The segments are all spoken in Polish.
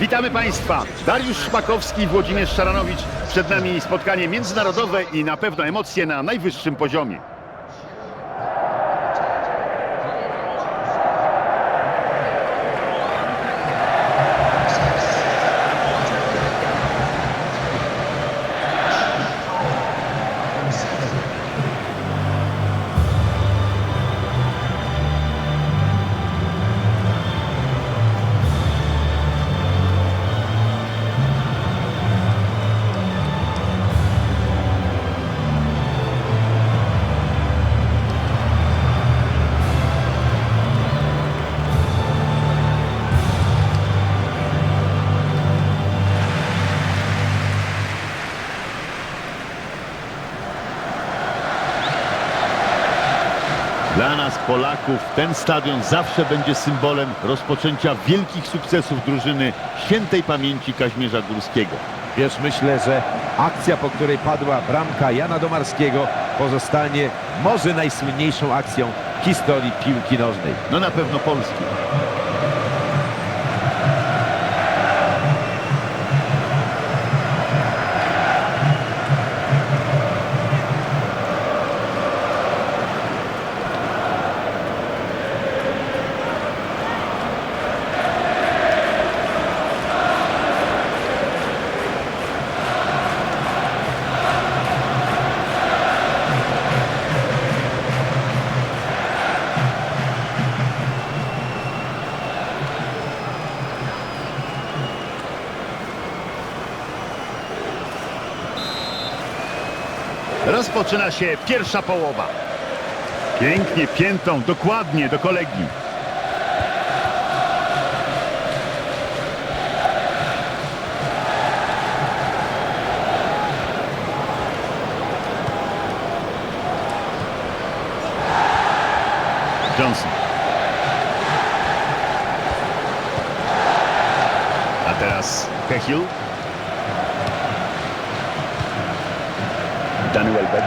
Witamy Państwa. Dariusz Szpakowski i Włodzimierz Szaranowicz. Przed nami spotkanie międzynarodowe i na pewno emocje na najwyższym poziomie. Polaków, ten stadion zawsze będzie symbolem rozpoczęcia wielkich sukcesów drużyny świętej pamięci Kaźmierza Górskiego. Wiesz, myślę, że akcja, po której padła bramka Jana Domarskiego pozostanie może najsłynniejszą akcją w historii piłki nożnej. No na pewno Polski. Rozpoczyna się pierwsza połowa. Pięknie piętą, dokładnie do kolegi. Johnson. A teraz Cahill. Danny Welbeck.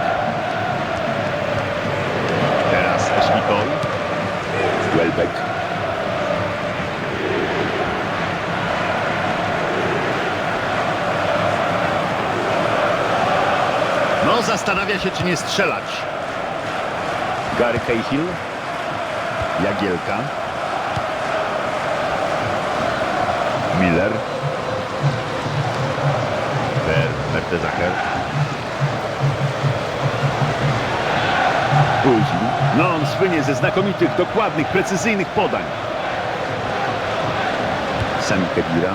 Teraz Ashley Cole. Welbeck. No, zastanawia się, czy nie strzelać. Gary Cahill. Jagielka. Miller. Ver Mertesacker. Słynie ze znakomitych, dokładnych, precyzyjnych podań. Sami Kedira.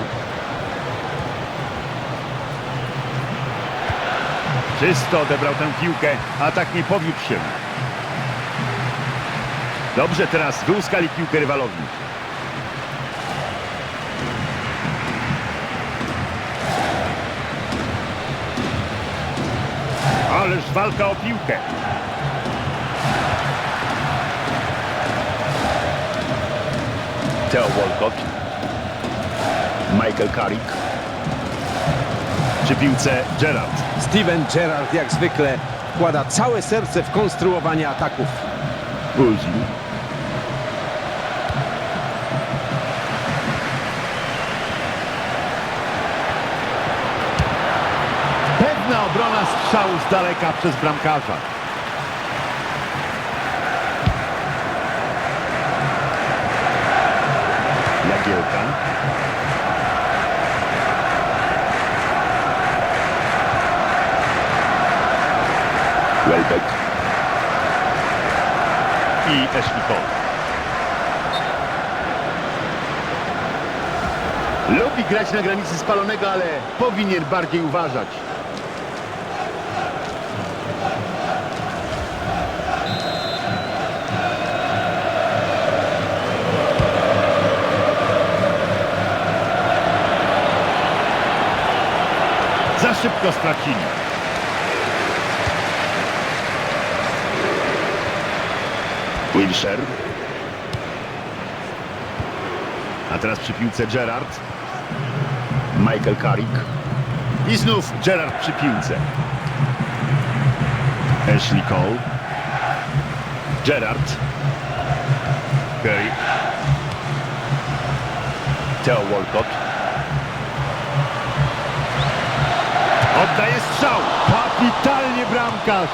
Czysto odebrał tę piłkę, a tak nie powiódł się. Dobrze, teraz wyłuskali piłkę rywalowi. Ależ walka o piłkę. Theo Walcott. Michael Carrick. Przy piłce Gerard. Steven Gerrard jak zwykle wkłada całe serce w konstruowanie ataków. Uzil. Pewna obrona strzału z daleka przez bramkarza. Welbeck. I Ashley Cole. Lubi grać na granicy spalonego, ale powinien bardziej uważać. Za szybko stracili. Wilshere. A teraz przy piłce Gerard. Michael Carrick. I znów Gerard przy piłce. Ashley Cole. Gerard. Curry. Theo Walcott. Oddaje strzał. Kapitalnie bramkarz.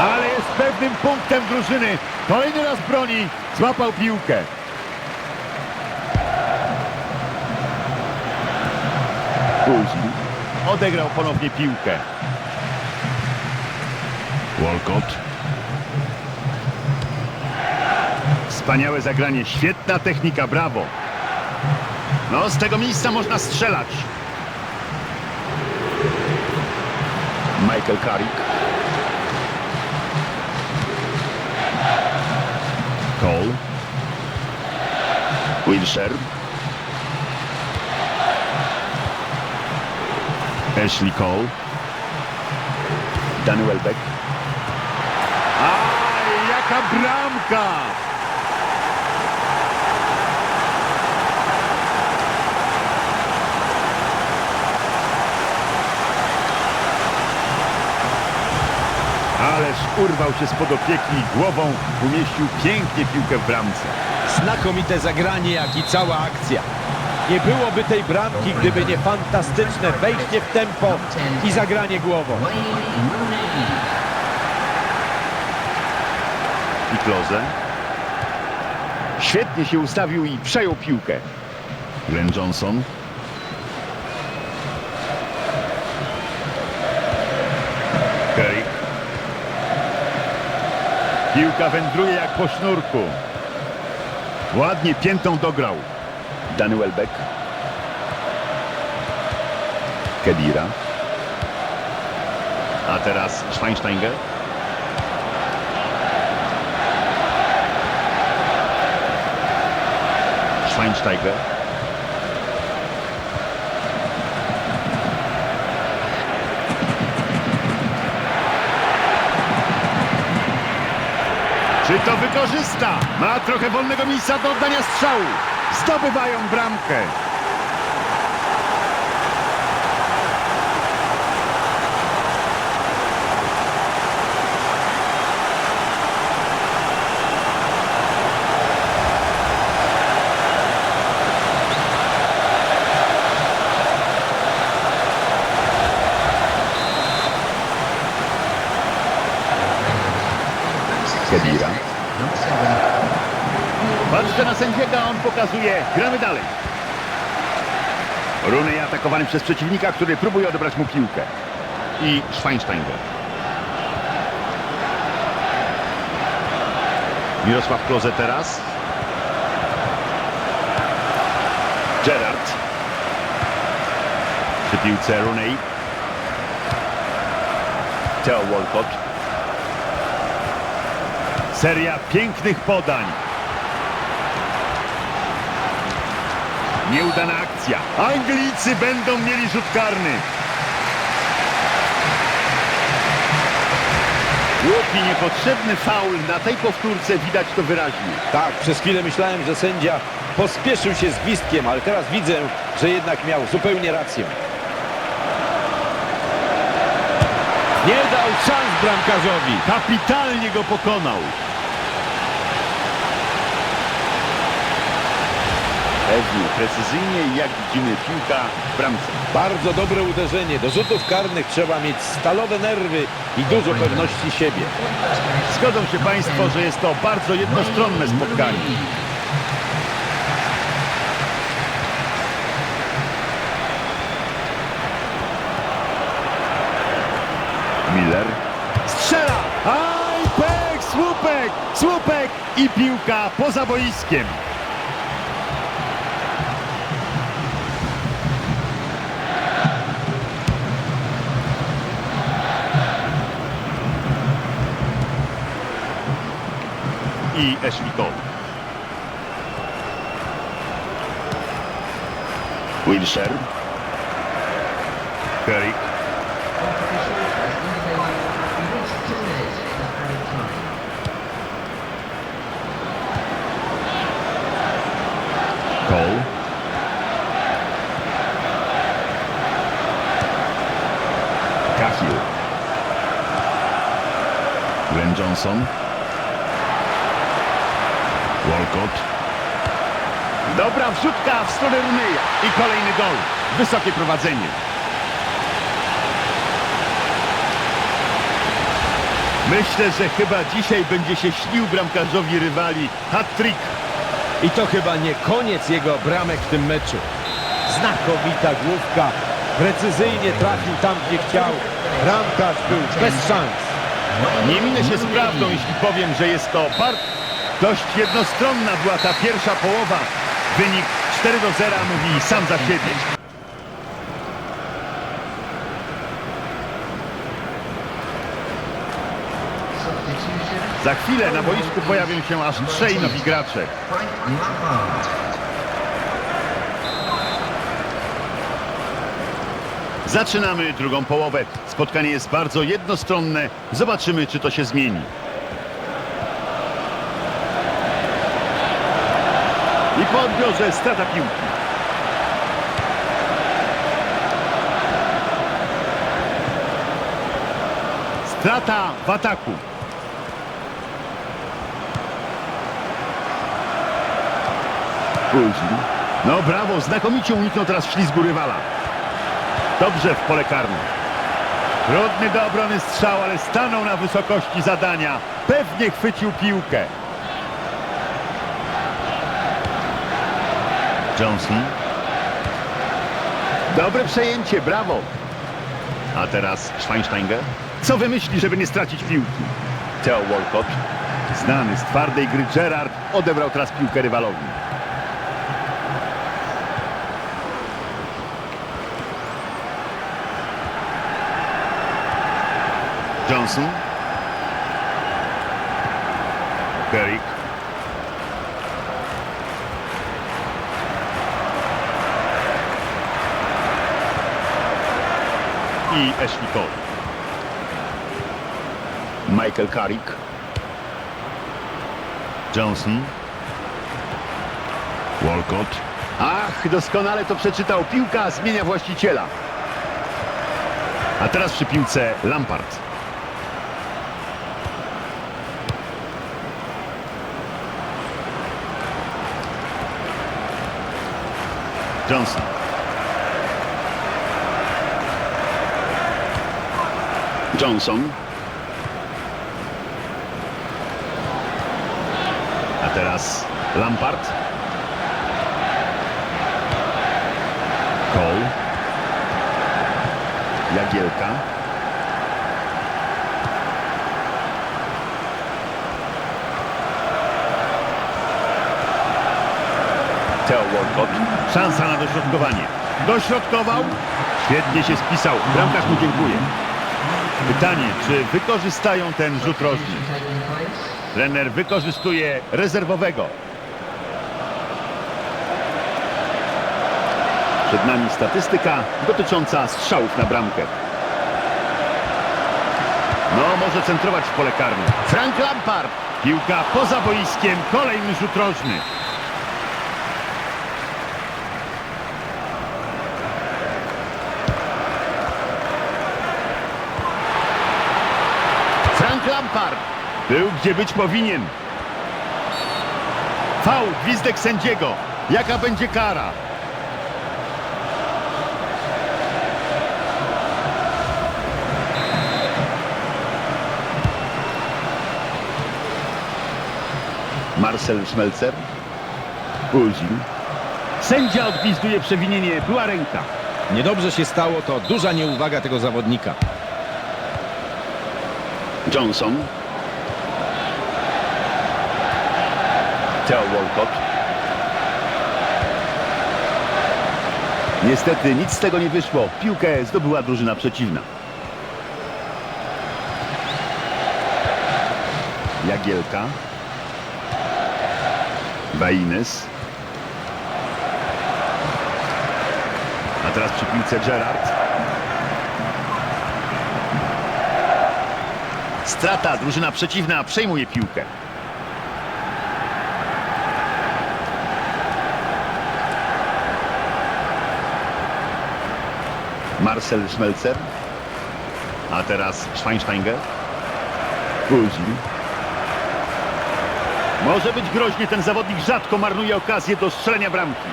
Ale jest pewnym punktem drużyny. Kolejny raz broni. Złapał piłkę. Kulski odegrał ponownie piłkę. Walcott. Wspaniałe zagranie, świetna technika, brawo. No, z tego miejsca można strzelać. Michael Carrick. Cole. Wilshere. Ashley Cole. Danny Welbeck. Aj, jaka bramka! Ależ urwał się spod opieki i głową umieścił pięknie piłkę w bramce. Znakomite zagranie, jak i cała akcja. Nie byłoby tej bramki, gdyby nie fantastyczne wejście w tempo i zagranie głową. I Klose. Świetnie się ustawił i przejął piłkę. Glenn Johnson. Piłka wędruje jak po sznurku. Ładnie piętą dograł. Danny Welbeck. Kedira. A teraz Schweinsteiger. Schweinsteiger. Czy to wykorzysta? Ma trochę wolnego miejsca do oddania strzału. Zdobywają bramkę. Kedira. Patrzcie na sędziego, on pokazuje. Gramy dalej. Runej atakowany przez przeciwnika, który próbuje odebrać mu piłkę. I Schweinsteiger. Mirosław Kloze teraz. Gerard. Przy piłce Rooney. Theo Walcott. Seria pięknych podań. Nieudana akcja. Anglicy będą mieli rzut karny. Głupi, niepotrzebny faul. Na tej powtórce widać to wyraźnie. Tak, przez chwilę myślałem, że sędzia pospieszył się z gwizdkiem, ale teraz widzę, że jednak miał zupełnie rację. Nie dał szans bramkarzowi. Kapitalnie go pokonał. Pewnie, precyzyjnie i jak widzimy piłka w bramce. Bardzo dobre uderzenie. Do rzutów karnych trzeba mieć stalowe nerwy i dużo pewności siebie. Zgodzą się Państwo, że jest to bardzo jednostronne spotkanie. Miller. Strzela! Aj, pek, słupek, słupek i piłka poza boiskiem. I Ashley Cole. Wilshere. Carrick. Cole. Cahill. Glenn Johnson. Dobra wrzutka w stronę Runeja. I kolejny gol. Wysokie prowadzenie. Myślę, że chyba dzisiaj będzie się śnił bramkarzowi rywali. Hat-trick. I to chyba nie koniec jego bramek w tym meczu. Znakomita główka. Precyzyjnie trafił tam, gdzie chciał. Bramkarz był bez szans. Nie minę się z prawdą, jeśli powiem, że jest to bardzo dość jednostronna była ta pierwsza połowa. Wynik 4 do 0 mówi sam za siebie. Za chwilę na boisku pojawią się aż trzej nowi gracze. Zaczynamy drugą połowę. Spotkanie jest bardzo jednostronne. Zobaczymy, czy to się zmieni. I po strata piłki. Strata w ataku. Później. No brawo, znakomicie uniknął teraz ślizgu rywala. Dobrze w pole karne. Trudny do obrony strzał, ale stanął na wysokości zadania. Pewnie chwycił piłkę. Johnson. Dobre przejęcie, brawo. A teraz Schweinsteiger. Co wymyśli, żeby nie stracić piłki? Theo Walcott. Znany z twardej gry Gerard odebrał teraz piłkę rywalowi. Johnson. Derrick. I Ashley Cole. Michael Carrick. Johnson. Walcott. Ach, doskonale to przeczytał. Piłka zmienia właściciela. A teraz przy piłce Lampard. Johnson. Johnson. A teraz Lampard. Cole. Jagielka. Theo Walcott. Szansa na dośrodkowanie. Dośrodkował. Świetnie się spisał. Bramkarz mu dziękuję. Pytanie, czy wykorzystają ten rzut rożny? Trener wykorzystuje rezerwowego. Przed nami statystyka dotycząca strzałów na bramkę. No, może centrować w pole karne. Frank Lampard. Piłka poza boiskiem. Kolejny rzut rożny. Lampard był gdzie być powinien. Faul, gwizdek sędziego. Jaka będzie kara? Marcel Schmelzer. Buzin. Sędzia odgwizduje przewinienie. Była ręka. Niedobrze się stało, to duża nieuwaga tego zawodnika. Johnson. Theo Walcott. Niestety nic z tego nie wyszło. Piłkę zdobyła drużyna przeciwna. Jagielka. Baines. A teraz przy piłce Gerard. Strata, drużyna przeciwna przejmuje piłkę. Marcel Schmelzer. A teraz Schweinsteiger. Guzin. Może być groźnie, ten zawodnik rzadko marnuje okazję do strzelenia bramki.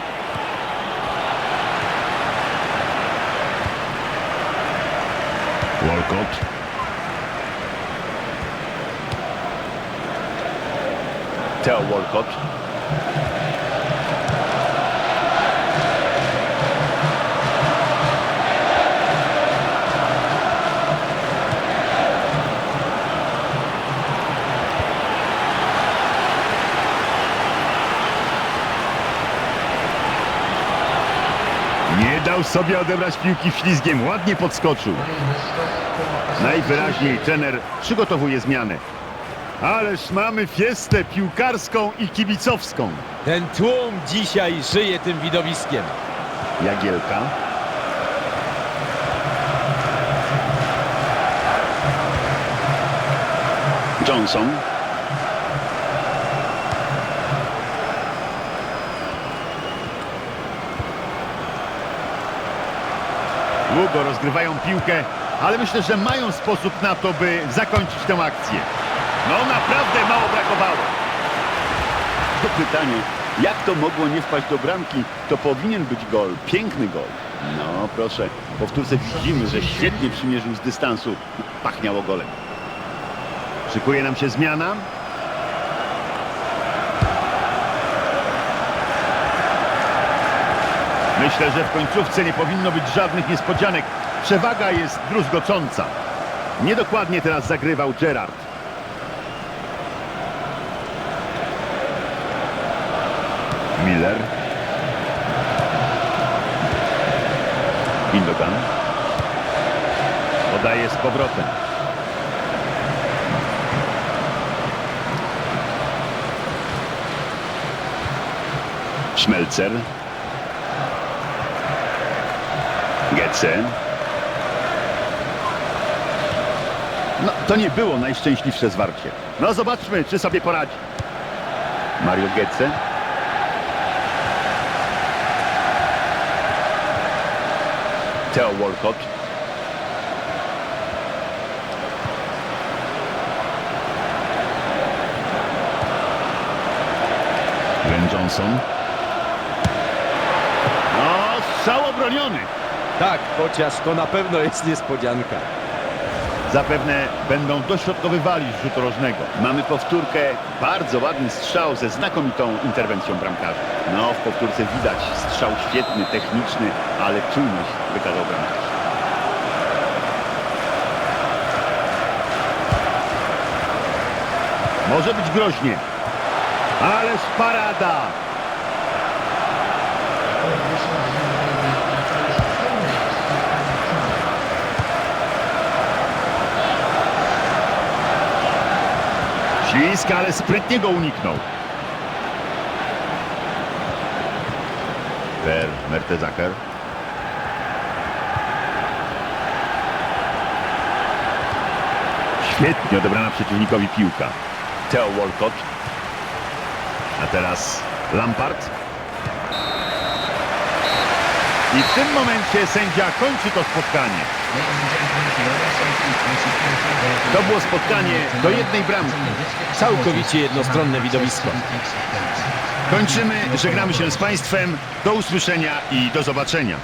Walcott. Theo Walcott. Nie dał sobie odebrać piłki ślizgiem, ładnie podskoczył. Najwyraźniej trener przygotowuje zmianę. Ależ mamy fiestę piłkarską i kibicowską. Ten tłum dzisiaj żyje tym widowiskiem. Jagielka. Johnson. Długo rozgrywają piłkę, ale myślę, że mają sposób na to, by zakończyć tę akcję. No naprawdę mało brakowało. To pytanie, jak to mogło nie wpaść do bramki, to powinien być gol, piękny gol. No proszę, w powtórce widzimy, że świetnie przymierzył z dystansu. Pachniało golem. Szykuje nam się zmiana. Myślę, że w końcówce nie powinno być żadnych niespodzianek. Przewaga jest druzgocąca. Niedokładnie teraz zagrywał Gerard. Miller. Windogan. Podaje z powrotem. Schmelzer. Getze. No, to nie było najszczęśliwsze zwarcie. No, zobaczmy, czy sobie poradzi. Mario Getze. Theo Walcott. Glenn Johnson. No, strzał obroniony. Tak, chociaż to na pewno jest niespodzianka. Zapewne będą dośrodkowywali z rzutu rożnego. Mamy powtórkę, bardzo ładny strzał ze znakomitą interwencją bramkarza. No, w powtórce widać strzał świetny, techniczny, ale czujność wykazał bramkarz. Może być groźnie. Ależ parada! Ślisk, ale sprytnie go uniknął. Per Mertezaker. Świetnie odebrana przeciwnikowi piłka. Theo Walcott. A teraz Lampard. I w tym momencie sędzia kończy to spotkanie. To było spotkanie do jednej bramki. Całkowicie jednostronne widowisko. Kończymy, żegnamy się z Państwem. Do usłyszenia i do zobaczenia.